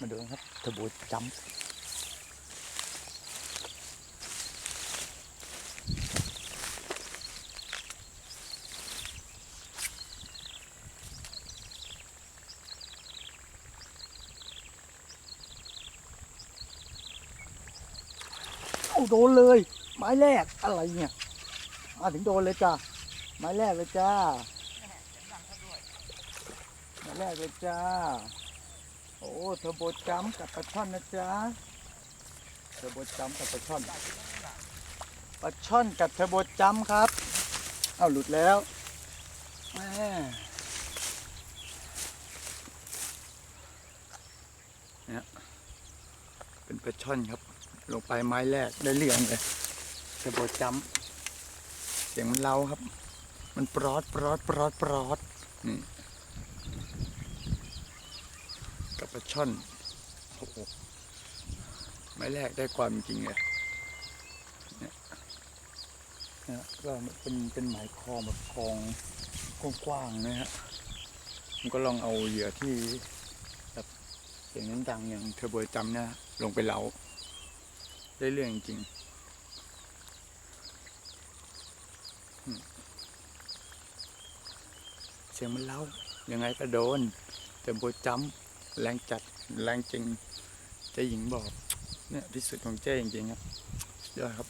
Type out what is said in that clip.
มาดูนครับเทอร์โบจัมป์โดนเลย ไม้แรกอะไรเนี่ย มาถึงโดนเลยจ้าไม้แรกเลยจ้าไม้แรกเลยจ้า โอ้เทอร์โบจัมป์กับปลาช่อนนะจ๊ะเทอร์โบจัมป์กับปลาช่อนปลาช่อนกับเทอร์โบจัมป์ครับ เอาหลุดแล้วแม่เนี่ยเป็นปลาช่อนครับ ลงไปไม้แรกได้เรื่องเลยเทอร์โบจัมป์เสียงมันเล้าครับ มันปลอดปลอดปลอดปลอดนี่ กับป ลาช่อนโอ้โหไม่แรกได้ความจริงเลยเนี่ยนี่ยก็เป็นเป็นหมายคอแบบคลองกว้างๆนะฮะผมก็ลองเอาเหยื่อที่แบบเสียงนั้นดังอย่างเทอร์โบจำเนี่ยลงไปเล้าได้เรื่องจริงเสียงมันเล้ายังไงก็โดนเทอร์โบจำ แรงจัดแรงจริงเจ๊หญิงบอกเนี่ยที่สุดของเจ๊จริงๆครับยอดครับ